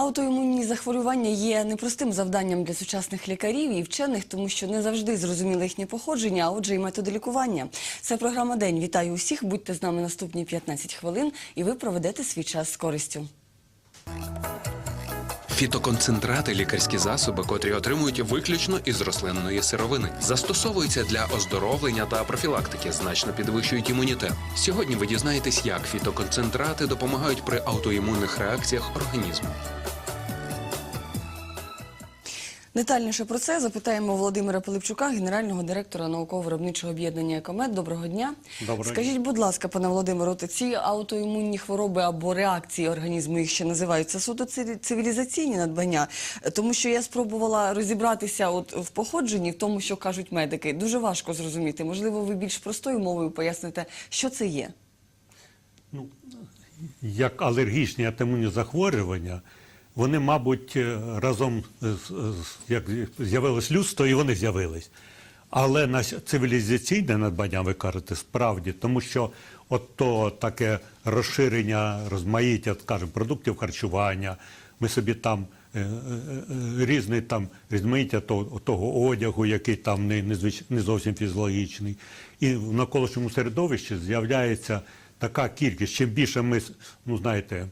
Аутоімунні захворювання є непростим завданням для сучасних лікарів і вчених, тому що не завжди зрозуміли їхнє походження, а отже, і методи лікування. Це програма День. Вітаю усіх. Будьте з нами наступні 15 хвилин, і ви проведете свій час з користю. Фітоконцентрати лікарські засоби, котрі отримують виключно із рослинної сировини, застосовуються для оздоровлення та профілактики, значно підвищують імунітет. Сьогодні ви дізнаєтесь, як фітоконцентрати допомагають при аутоімунних реакціях організму. Детальніше про це запитаємо Володимира Пилипчука, генерального директора науково-виробничого об'єднання «Екомед». Доброго дня. Доброго дня. Скажіть, будь ласка, пане Володимире, от ці аутоімунні хвороби або реакції організму, їх ще називають, це суто цивілізаційні надбання. Тому що я спробувала розібратися от в походженні, в тому, що кажуть медики. Дуже важко зрозуміти. Можливо, ви більш простою мовою поясните, що це є. Ну, як алергічні атимунні захворювання, вони, мабуть, е, разом як з'явилось людство, і вони з'явились. Але на цивілізаційне надбання, ви кажете, справді, тому що от то таке розширення, розмаїття, скажімо, продуктів харчування, ми собі там е, е, різний там різмаїття того, того одягу, який там не, не, звич- не зовсім фізіологічний. І в навколишньому середовищі з'являється така кількість. Чим більше ми, ну знаєте,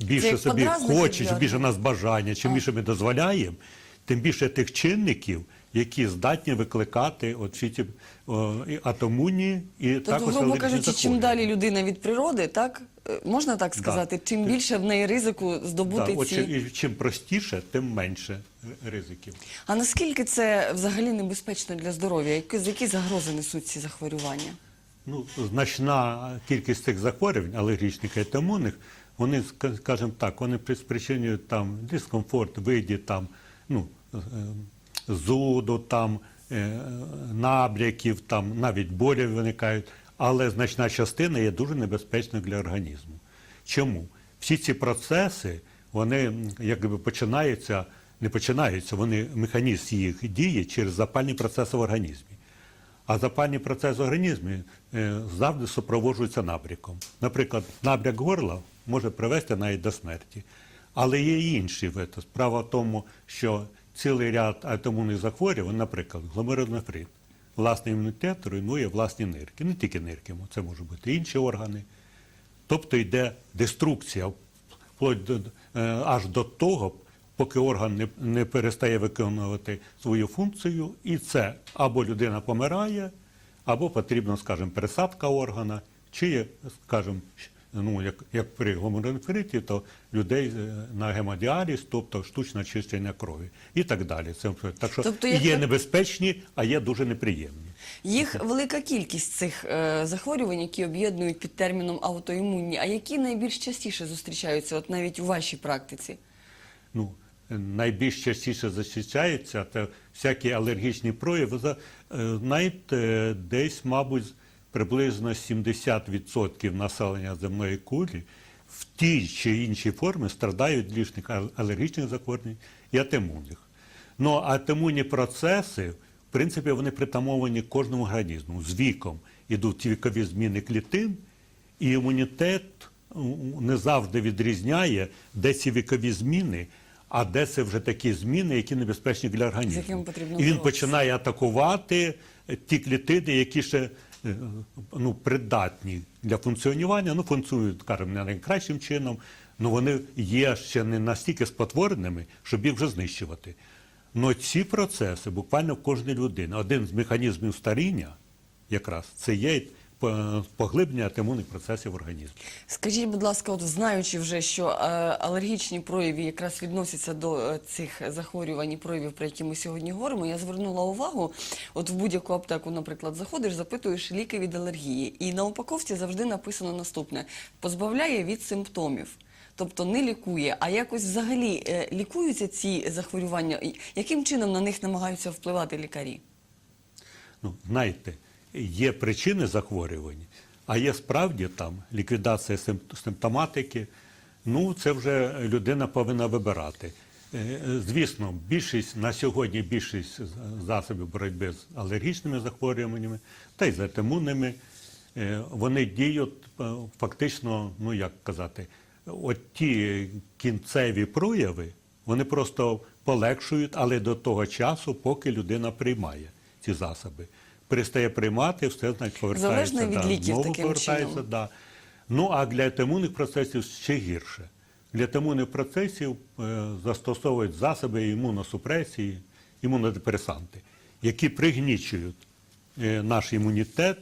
більше як собі чим для більше нас бажання, чим більше ми дозволяємо, тим більше тих чинників, які здатні викликати от всі ці о, і атомуні і Тобто, також грубо кажучи, чим далі людина від природи, так е, можна так сказати, чим більше в неї ризику здобути Да, ці. чим, і чим простіше, тим менше ризиків. А наскільки це взагалі небезпечно для здоров'я? Які, які загрози несуть ці захворювання? Ну, значна кількість цих захворювань, алергічних і атомунних, вони, скажімо так, вони при- спричинюють там дискомфорт в виді там, ну, е, зуду, там, е, набряків, там, навіть болі виникають, але значна частина є дуже небезпечною для організму. Чому? Всі ці процеси, вони якби починаються, не починаються, вони механізм їх дії через запальні процеси в організмі. А запальні процеси в організмі е, завжди супроводжуються набряком. Наприклад, набряк горла може привести навіть до смерті. Але є і інші види. Справа в тому, що цілий ряд автоімунних захворювань, наприклад, гломерулонефрит, власний імунітет руйнує власні нирки. Не тільки нирки, це можуть бути інші органи. Тобто йде деструкція вплоть до, е, аж до того, поки орган не, не перестає виконувати свою функцію, і це або людина помирає, або потрібна, скажімо, пересадка органа, чи, скажімо, ну, як, як при гомонефриті, то людей е, на гемодіаліз, тобто штучне очищення крові і так далі. Це, так що Тобто, і як є небезпечні, а є дуже неприємні. Їх велика кількість цих е, захворювань, які об'єднують під терміном аутоімунні. А які найбільш частіше зустрічаються, от навіть у вашій практиці? ну, найбільш частіше зустрічається, це всякі алергічні прояви. Е, Знаєте, десь, мабуть, приблизно 70% населення земної кулі в тій чи іншій формі страдають від лишних ал- алергічних захворювань і атимунних. Ну, а атимунні процеси, в принципі, вони притамовані кожному організму. З віком ідуть ті вікові зміни клітин, і імунітет не завжди відрізняє, де ці вікові зміни, а де це вже такі зміни, які небезпечні для організму. і він починає атакувати ті клітини, які ще ну, придатні для функціонування, ну, функціонують, скажімо, не найкращим чином, але вони є ще не настільки спотвореними, щоб їх вже знищувати. Но ці процеси буквально в кожній людини. Один з механізмів старіння якраз це є поглиблення імунних процесів в організмі. Скажіть, будь ласка, от знаючи вже, що е, алергічні прояви якраз відносяться до е, цих захворювань і проявів, про які ми сьогодні говоримо, я звернула увагу, от в будь-яку аптеку, наприклад, заходиш, запитуєш ліки від алергії, і на упаковці завжди написано наступне: позбавляє від симптомів. Тобто не лікує, а якось взагалі е, лікуються ці захворювання. Яким чином на них намагаються впливати лікарі? Ну, знаєте, є причини захворювань, а є справді там ліквідація симптоматики. Ну, це вже людина повинна вибирати. Е, Звісно, більшість на сьогодні більшість засобів боротьби з алергічними захворюваннями та й з атимунними, е, вони діють е, фактично, ну як казати, от ті кінцеві прояви, вони просто полегшують, але до того часу, поки людина приймає ці засоби. Перестає приймати, все значить повертається. Залежно від да, ліків знову таким повертається, чином. Да. Ну а для імунних процесів ще гірше. Для імунних процесів е, застосовують засоби імуносупресії, імунодепресанти, які пригнічують е, наш імунітет.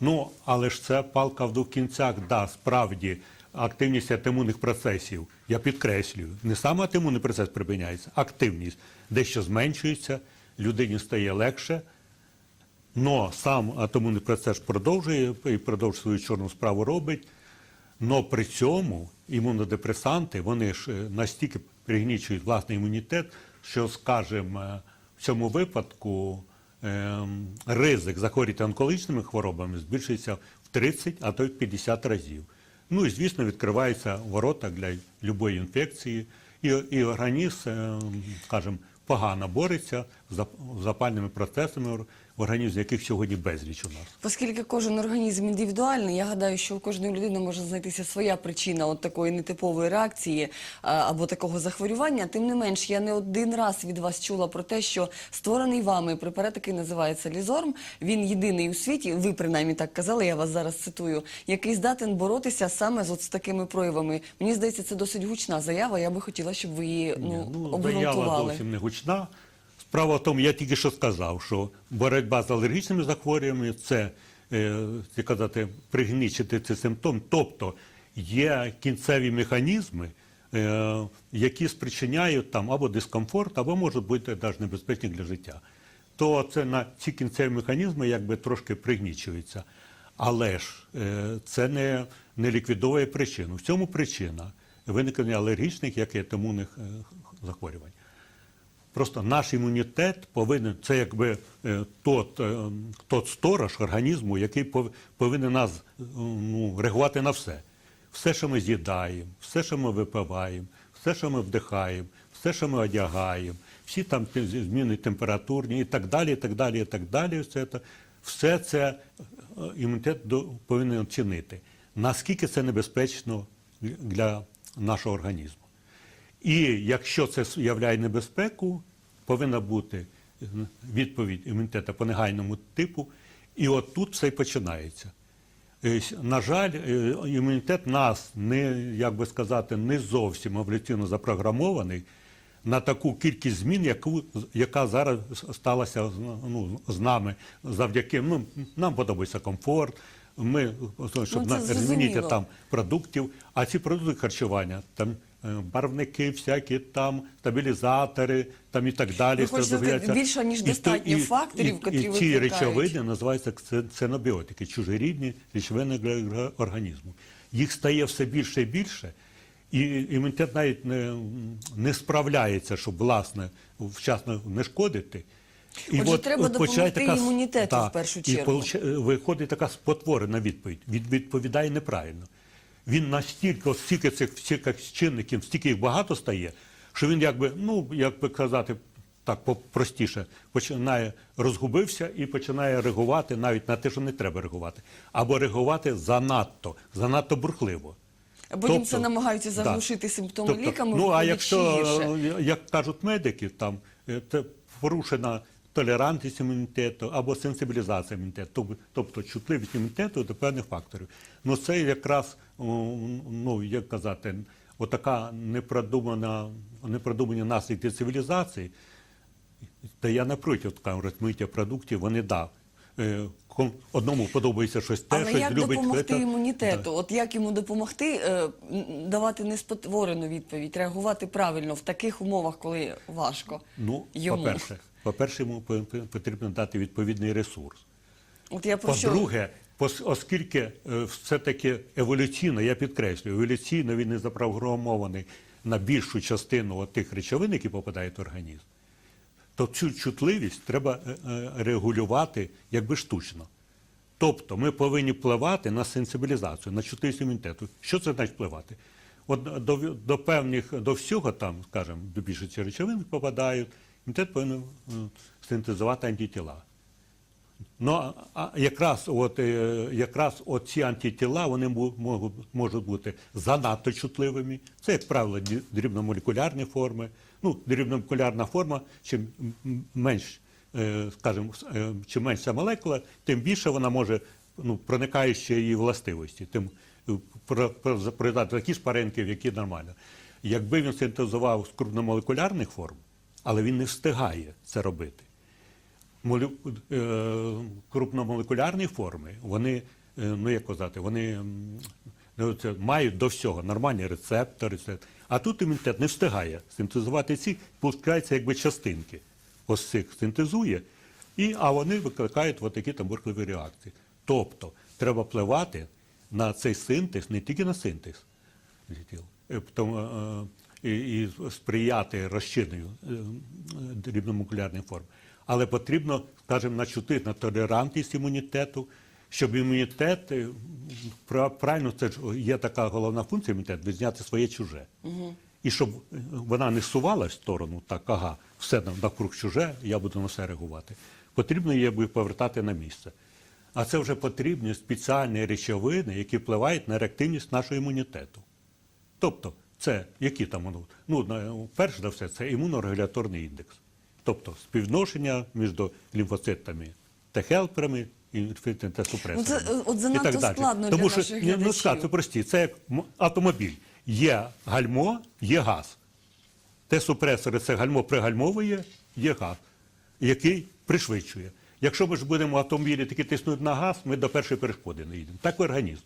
Ну, але ж це палка в двох кінцях, да, справді активність імунних процесів, я підкреслюю, не саме імунний процес припиняється, активність дещо зменшується, людині стає легше, Но сам атомний процес продовжує і продовжує свою чорну справу робить. Но при цьому імунодепресанти вони ж е, настільки пригнічують власний імунітет, що, скажімо, е, в цьому випадку ем, ризик захворіти онкологічними хворобами збільшується в 30, а то й в 50 разів. Ну і звісно, відкриваються ворота для будь-якої інфекції, і, і організм, ем, скажімо, погано бореться з запальними процесами в організмі, яких сьогодні безліч у нас. Оскільки кожен організм індивідуальний, я гадаю, що у кожної людини може знайтися своя причина от такої нетипової реакції або такого захворювання. Тим не менш, я не один раз від вас чула про те, що створений вами препарат, який називається Лізорм, він єдиний у світі, ви принаймні так казали, я вас зараз цитую, який здатен боротися саме з от з такими проявами. Мені здається, це досить гучна заява. Я би хотіла, щоб ви її ну, заява обґрунтували. зовсім не гучна. Справа в тому, я тільки що сказав, що боротьба з алергічними захворюваннями це, е, як казати, пригнічити цей симптом. Тобто є кінцеві механізми, е, які спричиняють там або дискомфорт, або можуть бути навіть небезпечні для життя. То це на ці кінцеві механізми якби трошки пригнічуються. Але ж е, це не, не ліквідовує причину. В цьому причина виникнення алергічних, як і імунних е, захворювань. Просто наш імунітет повинен, це якби е, тот, е, тот сторож організму, який повинен нас ну, реагувати на все. Все, що ми з'їдаємо, все, що ми випиваємо, все, що ми вдихаємо, все, що ми одягаємо, всі там зміни температурні і так далі, і так далі, і так далі. Все це, все це е, імунітет повинен оцінити. Наскільки це небезпечно для нашого організму. І якщо це являє небезпеку, повинна бути відповідь імунітету по негайному типу. І от тут все й починається. Е, На жаль, е, імунітет нас не, як би сказати, не зовсім еволюційно запрограмований на таку кількість змін, яку, яка зараз сталася ну, з нами завдяки. Ну, нам подобається комфорт. Ми щоб Ну, на там продуктів, а ці продукти харчування, там барвники, всякі там стабілізатори, там і так далі. Ви хочете більше, ніж достатньо і- факторів, і, котрі і ці речовини називаються ксе- ксенобіотики, чужорідні речовини для організму. Їх стає все більше і більше. І імунітет навіть не, не справляється, щоб власне вчасно не шкодити. Отже, треба почає допомогти імунітету в першу чергу. І виходить така спотворена відповідь. Він відповідає неправильно. Він настільки, стільки цих всіх чинників, стільки їх багато стає, що він якби, ну, як би казати, так простіше, починає розгубився і починає реагувати навіть на те, що не треба реагувати. Або реагувати занадто, занадто бурхливо. Потім Тобто, це намагаються да. заглушити симптоми Тобто, ліками. Ну, а якщо, е, як кажуть медики, там е, це порушена толерантність імунітету або сенсибілізація імунітету, тобто чутливість імунітету до певних факторів. Ну це якраз, ну як казати, отака непродумана, непродумані наслідки цивілізації. Та я не проти розмиття продуктів, вони да. е, Одному подобається щось те, Але щось як любить. допомогти це. імунітету? От як йому допомогти е, давати неспотворену відповідь, реагувати правильно в таких умовах, коли важко Ну, йому? по-перше, по-перше, йому по- по- потрібно дати відповідний ресурс. От я про що По-друге, оскільки е, все-таки еволюційно, я підкреслюю, еволюційно він не запрограмований на більшу частину тих речовин, які попадають в організм, то цю чутливість треба е, е, регулювати якби штучно. Тобто ми повинні впливати на сенсибілізацію, на чутливість імунітету. Що це значить впливати? От до, до певних, до всього там, скажімо, до більшості речовин попадають, імунітет повинен е, синтезувати антитіла. Ну, а- якраз, от, е, якраз ці антитіла вони можуть, бути занадто чутливими. Це, як правило, дрібномолекулярні форми. Ну, дрібномолекулярна форма, чим менш, е, скажімо, чим менша молекула, тим більше вона може ну, проникаючи її властивості, тим про- про- проїдати такі шпаринки, які нормально. Якби він синтезував з крупномолекулярних форм, але він не встигає це робити молю- е, крупномолекулярні форми, вони, е, ну як казати, вони ну, це, мають до всього нормальні рецептори. Це. А тут імунітет не встигає синтезувати ці, пускаються якби частинки. Ось цих синтезує, і, а вони викликають от такі там бурхливі реакції. Тобто треба впливати на цей синтез, не тільки на синтез, е, тому, і, і сприяти розчиненню е, дрібномолекулярних форм. Але потрібно, скажімо, начути на толерантність імунітету, щоб імунітет, е, правильно, це ж є така головна функція імунітету, відзняти своє чуже. І щоб е, вона не сувалась в сторону, так, ага, все навкруг чуже, я буду на все реагувати. Потрібно її повертати на місце. А це вже потрібні спеціальні речовини, які впливають на реактивність нашого імунітету. Тобто, це які там воно? Ну, перш за все, це імунорегуляторний індекс. Тобто співвідношення між лімфоцитами Т-хелперами і Т-супресорами. Ну, це, е, от І занадто так далі. складно для Тому що, наших ні, ну, сказати прості, це як автомобіль. Є гальмо, є газ. Т-супресори це гальмо пригальмовує, є газ, який пришвидшує. Якщо ми ж будемо автомобілі таки тиснути на газ, ми до першої перешкоди не їдемо. Так і організм.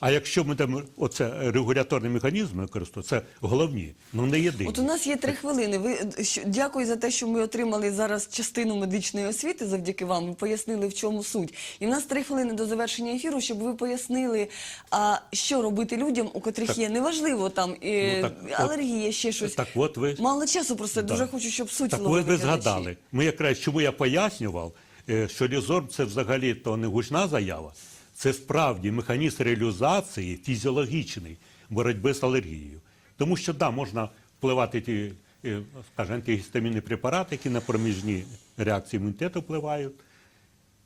А якщо ми там оце регуляторні механізми використовуємо, це головні, ну не єдині. От у нас є три хвилини. Ви що- дякую за те, що ми отримали зараз частину медичної освіти завдяки вам. Ви пояснили, в чому суть. І в нас три хвилини до завершення ефіру, щоб ви пояснили, а що робити людям, у котрих Так. є неважливо там е, Ну, так алергія, ще щось. Так от ви Мало часу, просто Да. дуже хочу, щоб суть Так ви, ви згадали. Ми якраз чому я пояснював, е, що лізорм це взагалі то не гучна заява, це справді механізм реалізації фізіологічний боротьби з алергією. Тому що да, можна впливати ті, е, скажімо, антигістамінні препарати, які на проміжні реакції імунітету впливають.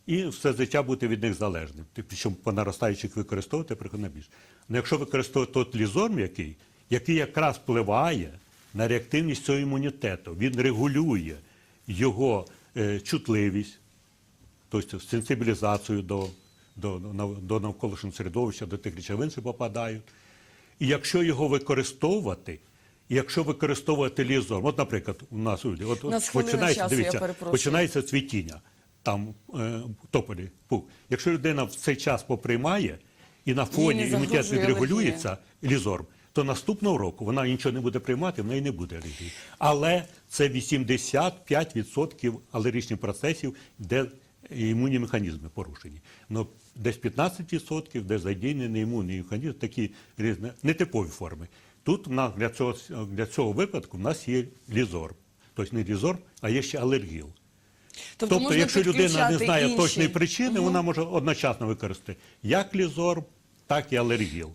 І все життя бути від них залежним. Причому по наростаючих використовувати приходить на більше. Ну, якщо використовувати тот лізорм, який, який якраз впливає на реактивність цього імунітету, він регулює його е, чутливість, тобто сенсибілізацію до, до, до, навколишнього середовища, до тих речовин, що попадають. І якщо його використовувати, і якщо використовувати лізорм, от, наприклад, у нас люди, от, У нас починається, часу, дивіться, починається цвітіння, там е, тополі, пух. Якщо людина в цей час поприймає і на фоні імунітет відрегулюється лізорм, то наступного року вона нічого не буде приймати, в неї не буде алергії. Але це 85% алергічних процесів, де імунні механізми порушені. Ну, десь 15%, де задіяний імунний механізм, такі різні нетипові форми. Тут для цього, для цього випадку в нас є лізорм. Тобто не лізорм, а є ще алергіл. Тобто, можна якщо людина не знає інші. точної причини, вона може одночасно використати як лізорм, так і алергіл.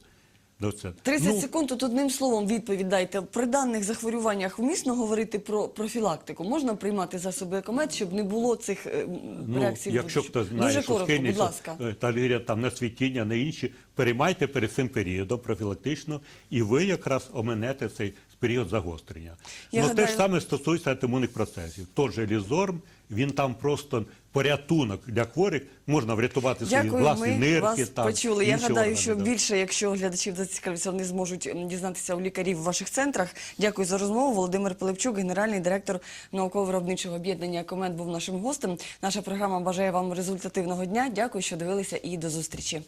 До це. 30 Ну, секунд тут одним словом відповідь дайте. При даних захворюваннях вмісно говорити про профілактику. Можна приймати засоби екомет, щоб не було цих е, Ну, реакцій. якщо хто знає, Дуже що коротко, будь ласка. е, та алергія там на світіння, на інші, переймайте перед цим періодом профілактично, і ви якраз оминете цей період загострення. Я ну, гадаю- те ж саме стосується імунних процесів. Тот же лізорм, він там просто порятунок для хворих, можна врятувати свої Дякую, власні ми нирки. вас там, почули. Я гадаю, органи, що да. більше, якщо глядачів зацікавляться, вони зможуть дізнатися у лікарів в ваших центрах. Дякую за розмову. Володимир Пилипчук, генеральний директор науково-виробничого об'єднання «Комент» був нашим гостем. Наша програма бажає вам результативного дня. Дякую, що дивилися і до зустрічі.